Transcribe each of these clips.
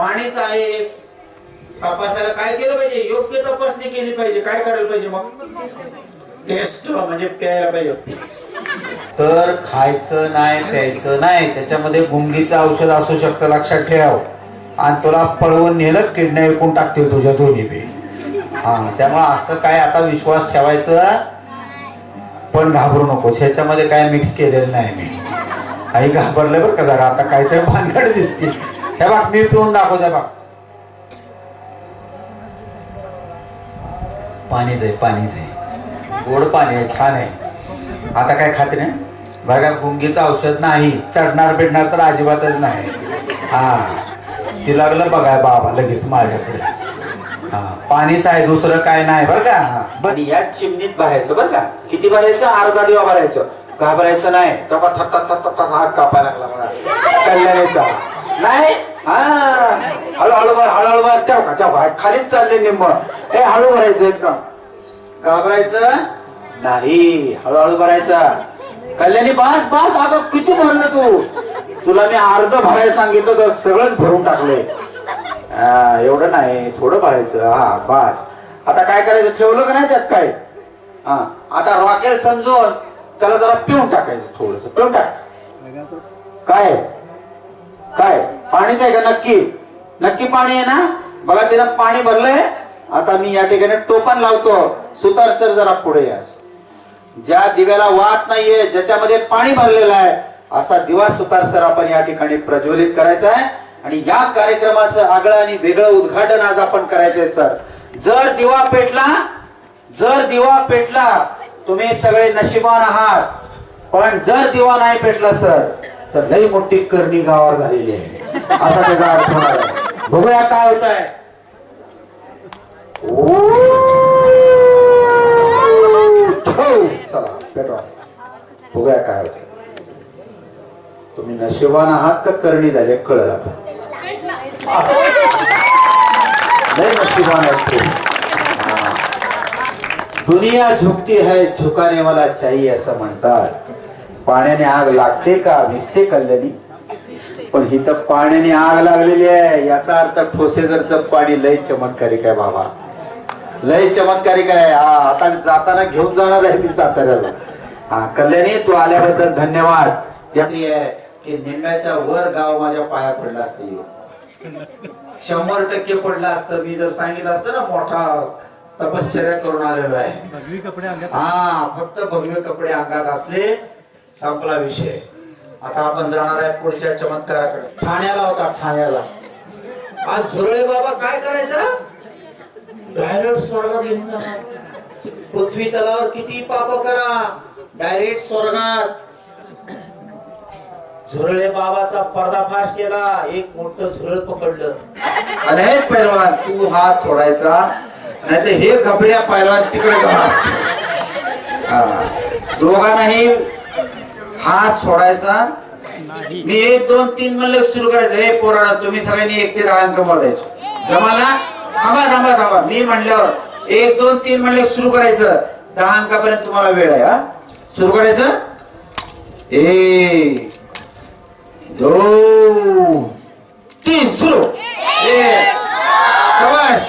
पाणीच आहे. एक तपासायला काय केलं पाहिजे? योग्य तपासणी केली पाहिजे. काय करायला पाहिजे मग? टेस्ट म्हणजे प्यायला पाहिजे. तर खायचं नाही प्यायचं नाही. त्याच्यामध्ये गुंगीचं औषध असू शकतं लक्षात ठेव. आणि तुला पळवून नेलं किडण्या विकून टाकतील तुझ्या दोन्ही बी. हा त्यामुळे असं काय आता विश्वास ठेवायचा? पण घाबरू नकोस. ह्याच्यामध्ये काय मिक्स केलेलं नाही मी. आई घाबरलं बरं का जरा. आता काहीतरी भानगड दिसते हे बघ मी पिऊन दाखवते बघ. पाणीच आहे पाणीच आहे. गोड पाणी आहे छान आहे. आता काय खाते नाही बघा गुंगीचं औषध नाही. चढणार बिडणार तर अजिबातच नाही. हा. ती लागलं बघाय बाबा लगेच माझ्याकडे. हा. पाणीच आहे दुसरं काय नाही बरं का? हा. बरं, या चिमणीत भरायचं बरं का? किती भरायचं? अर्धा दिवा भरायचं. घाबरायचं नाही? तो का थक थट थट थट हात कापायला लागला बघा कल्याणीचा. नाही? हा. हळूहळू भर हळूहळू भर त्या का तेव्हा खालीच चालले निंब हे हळू भरायचं एकदम. घाबरायचं नाही. हळूहळू भरायचा. कल्याणी बास बास. अगं किती भरलं तू? तुला मी अर्ध भरायला सांगितलं तर सगळंच भरून टाकलंय हा, एवढं नाही थोडं भरायचं. हा बास. आता काय करायचं? ठेवलं का नाही त्यात काय? हा. आता रॉकेल समजून त्याला जरा पिऊन टाकायचं थोडस. पिऊन टाक. काय? पाणीच आहे का? नक्की. नक्की पाणी आहे ना? बघा तिनं पाणी भरलंय. आता मी या ठिकाणी टोपण लावतो. सुतार सर जरा पुढे या. ज्या दिव्याला वात नाहीये ज्याच्यामध्ये पाणी भरलेलं आहे असा दिवा सुतार सर आपण या ठिकाणी प्रज्वलित करायचा आहे. आणि या कार्यक्रमाचं आगळं आणि वेगळं उद्घाटन आज आपण करायचंय सर. जर दिवा पेटला जर दिवा पेटला तुम्ही सगळे नशिबान आहात. पण जर दिवा नाही पेटला सर तर लई मोठी करणी गावावर झालेली आहे. असा त्याचा अर्थ होणार बघूया काय होत आहे चला पेटवा. बघूया काय होत तुम्ही नशिबान आहात का करणी झाले कळलं आता. लय नशिबान असते दुनिया झुकती है झुकाने वाला चाहिए असं म्हणतात. पाण्याने आग लागते का? भिजते कल्याणी पण हिथं पाण्याने आग लागलेली आहे. याचा अर्थ ठोसेघरचं पाणी लय चमत्कारिक आहे बाबा? लय चमत्कारिक आहे हा आता जाताना घेऊन जाणार आहे मी साताऱ्याला. हा कल्याणी तू आल्याबद्दल धन्यवाद. आहे की निम्म्याच्या वर गाव माझ्या पाया पडला असते शंभर टक्के पडलं असतं. मी जर सांगितलं असतं ना मोठा तपश्चर्या करून आलेलो आहे. हा फक्त भगवे कपडे अंगात असले संपला विषय. आता आपण जाणार आहे पुढच्या चमत्काराकडे. ठाण्याला होता ठाण्याला. आज झुरळे बाबा काय करायचं डायरेक्ट स्वर्गात घेऊन जाणार. पृथ्वी तलावर किती पाप करा. डायरेक्ट स्वर्गात. झुरळे बाबाचा पर्दाफाश केला. एक मोठं झुरळ पकडलं. आणि पैलवान तू हात सोडायचा नाही तर हे कपड्या पैलवान तिकडे जा दोघांनाही हात सोडायचा. मी एक दोन तीन म्हणलं सुरू करायचं. हे पोराडा तुम्ही सगळ्यांनी एक ते दहा अंक मोजायचे. जमाला? थांबा थांबा थांबा. मी म्हणल्यावर एक दोन तीन म्हणले सुरू करायचं. दहा अंकापर्यंत तुम्हाला वेळ आहे हा? सुरू करायचं? एक दोन तीन. सुरू. एक शाबास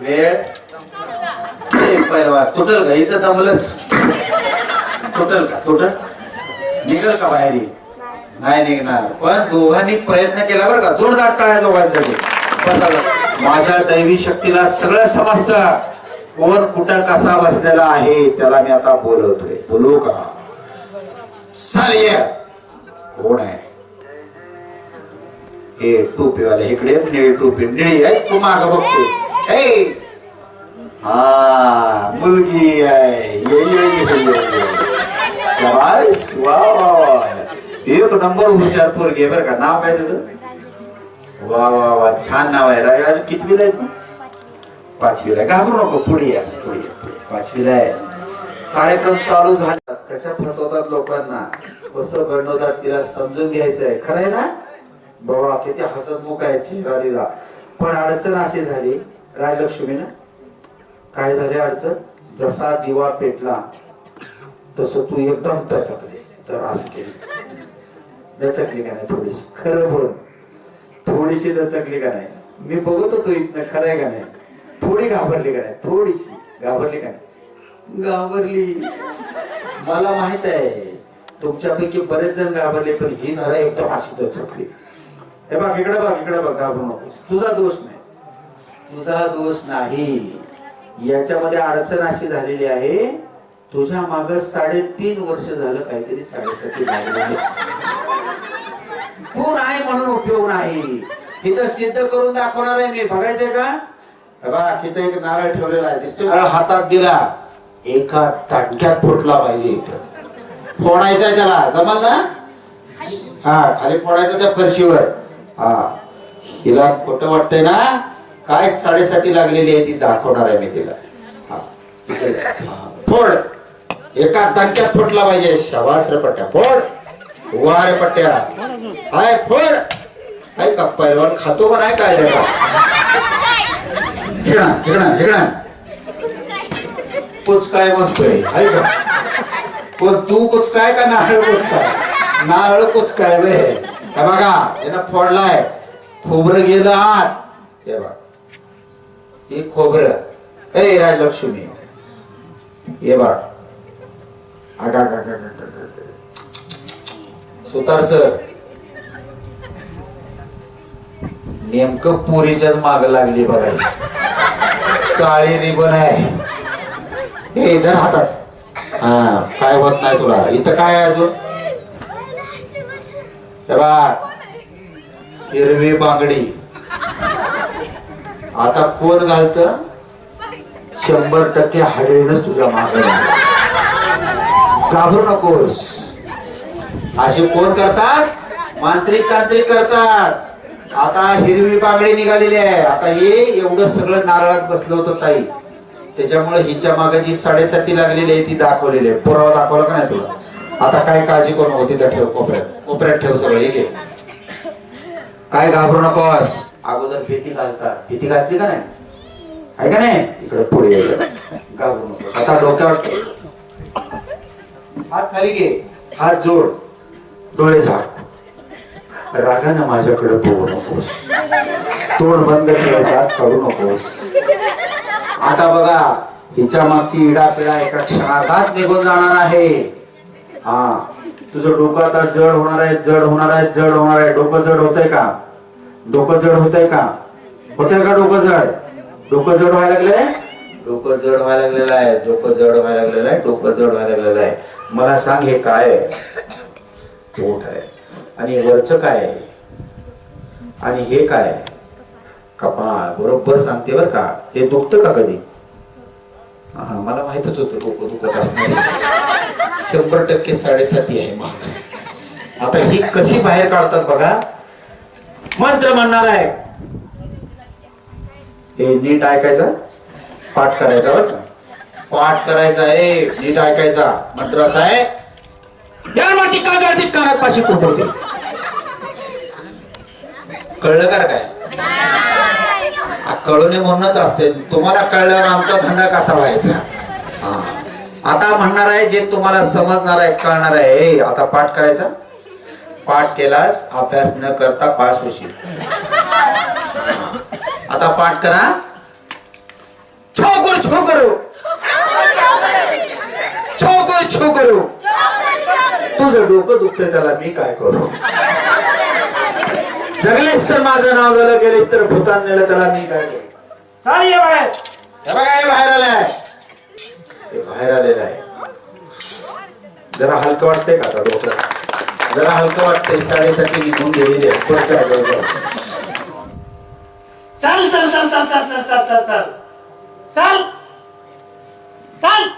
वेळ ए, पैलवान तुटल का? इथं दमलंच तुटल का? तुटल निघल का बाहेर नाही निघणार. पण दोघांनी प्रयत्न केला बरं का. जोरदार टाळ्या दोघांसाठी. माझ्या दैवी शक्तीला सगळं समजतं कोण कुठं कसा बसलेला आहे त्याला मी आता बोलवतोय. बोलू का? चल कोण आहे? हे टोपीवाले इकडे निळी टोपी निळी. आहे तू माग बघतोय हा मुलगी आहे ये, ये, ये, शाबास वा वा वा एक नंबर हुशार पोरगी बरं का नाव काय तुझं वा वा वा छान नाव आहे राजा कितवीला आहे तू पाचवीला आहे. घाबरू नको पुढे या पुढे पाचवीला आहे कार्यक्रम चालू झाला कशा फसवतात लोकांना कसं बनवतात तिला समजून घ्यायचंय खरं आहे ना बाबा किती हसतमुख आहे चेहरा तिचा पण अडचण अशी झाली राजलक्ष्मी ना काय झाले अडचण? जसा दिवा पेटला तसं तू एकदम दचकलीस जर असं केली दचकली का नाही थोडीशी? खरं बोल. थोडीशी दचकली का नाही? मी बघत होतो इथनं खरं आहे का नाही? थोडी घाबरली का नाही? थोडीशी. घाबरली का नाही? घाबरली. मला माहीत आहे. तुमच्यापैकी बरेच जण घाबरले पण ही झाला एकदम अशी दचकली. हे बघ इकडे बघ इकडे बघ घाबरू नकोस. तुझा दोष नाही. तुझा दोष नाही. याच्यामध्ये अडचण अशी झालेली आहे तुझ्या माग साडेतीन वर्ष झालं काहीतरी साडेसाती तू नाही म्हणून उपयोग नाही. इथं सिद्ध करून दाखवणार आहे मी. बघायचंय का? बघ इथं एक नारळ ठेवलेला आहे. दिसतोय नारळ हातात दिला. एका तडक्यात फुटला पाहिजे इथं. फोडायचा आहे त्याला. जमल ना? हा खाली फोडायचं त्या फरशीवर. हा. हिला खोटं वाटतंय ना? काय साडेसाती लागलेली आहे ती दाखवणार आहे मी तिला. हा, फोड. एका दणक्यात फुटला पाहिजे. शबास पट्ट्या. फोड. वारे पट्ट्या. हाय फोड. हाय का पैलवान? खातो पण आहे काय रे का हिकडा कुच काय म्हणतोय हाय का? पण तू कुच काय का नारळ कुच काय नारळ कुच काय वे बघा यानं फोडलाय. खोबरं गेलं आत. हे बघा. हे खोबरं. ए राजलक्ष्मी. हे बघ. आगा गा गा गा सुतार सर. नेमकं पोरीच्याच माग लागली बघा काळी रिबन आहे. हे इधर हातात. हा काय होत नाही तुला. इथं काय अजून? हिरवी बांगडी. आता कोण घालत शंभर टक्के हाडळीनच तुझ्या माग घाबरू नकोस. असे कोण करतात मांत्रिक तांत्रिक करतात. आता हिरवी बांगडी निघालेली आहे. आता हे एवढं सगळं नारळात बसलं होतं ताई. त्याच्यामुळे हिच्या मागे जी साडेसाती लागलेली आहे ती दाखवलेली आहे. पुरावा दाखवला का नाही तुला? आता काय काळजी करू नको तिथं ठेव कोपऱ्यात. कोपऱ्यात ठेव सगळं हे काय घाबरू नकोस. अगोदर भीती घालतात. भीती घातली का नाही? आहे का नाही? इकडे पुढे घाबरू नको. आता डोक्यावर हात खाली घे. हात जोड. डोळे झाड. रागानं माझ्याकडे बघू नकोस. तोंड बंद केलं करू काढू नकोस. आता बघा हिच्या मागची इडा पिडा एका क्षणार्धात निघून जाणार आहे. हा. तुझं डोकं आता जड होणार आहे जड होणार आहे जड होणार आहे. डोकं जड होतंय का? डोकं जड होतंय का? होत आहे का डोकं जड? डोकं जड व्हायला लागलंय? डोकं जड व्हायला लागलेलं आहे. डोकं जड व्हायला लागलेलं आहे. डोकं जड व्हायला लागलेलं आहे. मला सांग हे काय आहे? पोट आहे. आणि वरचं काय आहे? आणि हे काय आहे? कपाळ. बरोबर सांगते बर का? हे दुखतं का कधी? हा मला माहितच होतं डोकं दुखत असणार शंभर टक्के साडेसाती आहे मग आता ही कशी बाहेर काढतात बघा. मंत्र म्हणणार आहे. हे नीट ऐकायचं? पाठ करायचा बर पाठ करायचा आहे. नीट ऐकायचा. मंत्र असा आहे. पाशी कळलं का काय? हा, कळू नये म्हणूनच असते. तुम्हाला कळल्यावर आमचा धंदा कसा व्हायचा? हा. आता म्हणणार आहे जे तुम्हाला समजणार आहे कळणार आहे. आता पाठ करायचा. पाठ केलास अभ्यास न करता पास होशील. आता पाठ करा. छोकर छोकरू छोकर छोकरू तुझं डोकं दुखतंय त्याला मी काय करू? जगलेच तर माझं नाव झालं गेले तर भूतान नेलं त्याला मी काय करू? चाल ये बाहेर. हे बघा हे बाहेर आलाय. ते बाहेर आलेलं आहे. जरा हलकं वाटतंय का आता डोकं? जरा हलकं वाटतंय साडेसाती निघून गेलेली आहे बस जा, बस जा. चल चल चल चल चल चल चल चल चल चल चल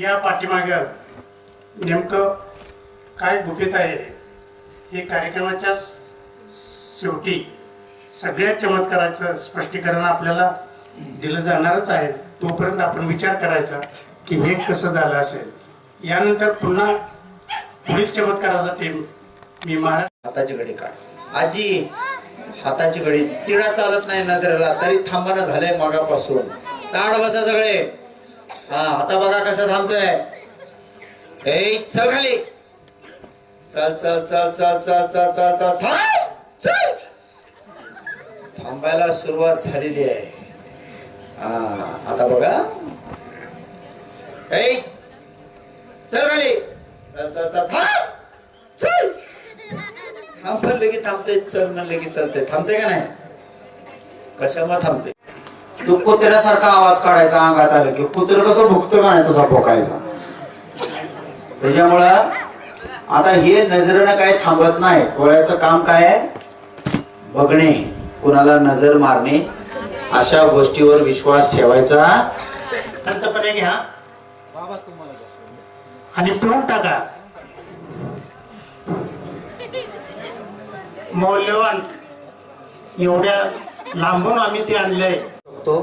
या पाठीमागं नेमकं काय गुपित आहे हे कार्यक्रमाच्या शेवटी सगळ्या चमत्काराचं स्पष्टीकरण आपल्याला दिलं जाणारच आहे. तोपर्यंत आपण विचार करायचा की हे कसं झालं असेल. यानंतर पुन्हा पुढील चमत्कारासाठी मी महाराज हाताची घडी काढ. आजी हाताची घडी तिळा चालत नाही नजरेला तरी थांबाना झालंय मागापासून. ताड बसा सगळे. हा आता बघा कसं थांबतोय. चल खाली. चल चल चल चल चल चल चल चल. थांब. चल. थांबायला सुरुवात झालेली आहे. हा आता बघा. ए चल खाली. चल चल चल. थांब. चल. थांब म्हणले की थांबते चल म्हणलं की चलते थांबते का नाही? कशामुळे थांबते तो कुत्र्यासारखा आवाज काढायचा अंगात आलं की कुत्र कसं भुकतं का नाही तसा भोकायचा? त्याच्यामुळं आता हे नजरेनं काय थांबत नाही. डोळ्याचं काम काय आहे? बघणे. कुणाला नजर मारणे. अशा गोष्टीवर विश्वास ठेवायचा. नंतरपणे घ्या. आणि पिऊन टाका. मौल्यवान. एवढ्या लांबून आम्ही ते आणले तो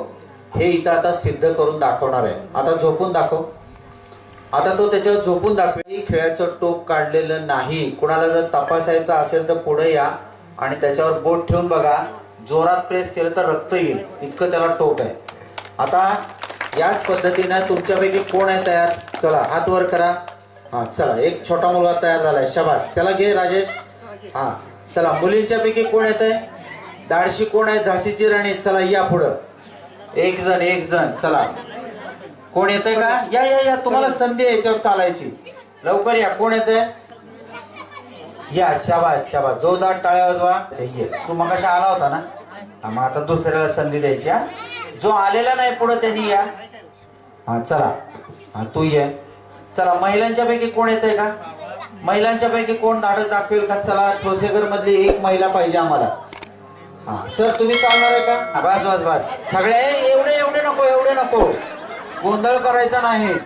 हे इथं आता सिद्ध करून दाखवणार आहे. आता झोपून दाखव. आता तो त्याच्यावर झोपून दाखवेल. खेळाचं टोक काढलेलं नाही. कुणाला जर तपासायचं असेल तर पुढे या आणि त्याच्यावर बोट ठेवून बघा. जोरात प्रेस केलं तर रक्त येईल. इतकं त्याला टोक आहे. आता याच पद्धतीनं तुमच्यापैकी कोण आहे तयार? चला हात वर करा. हा चला एक छोटा मुलगा तयार झालाय. शबास. त्याला घे राजेश. हा चला मुलींच्या पैकी कोण येत आहे दाडशी कोण आहे? झाशीची राणी. चला या पुढं. एक जण एक जण चला. कोण येतोय का? या या या. तुम्हाला संधी याच्यावर चालायची. लवकर या. कोण येतंय? या शाबास शाबास. जोरदार टाळ्या वाजवा ये तू मग कशा आला होता ना? मग आता दुसऱ्याला संधी द्यायची हा. जो आलेला नाही पुढे त्यांनी या. हा चला. हा तू ये. चला महिलांच्या पैकी कोण येतंय का? महिलांच्या पैकी कोण धाडस दाखवेल का? चला ठोसेकर मधली एक महिला पाहिजे आम्हाला. हा सर तुम्ही चालणार आहे का? बस बस बस. सगळे एवढे एवढे नको एवढे नको. गोंधळ करायचा नाही.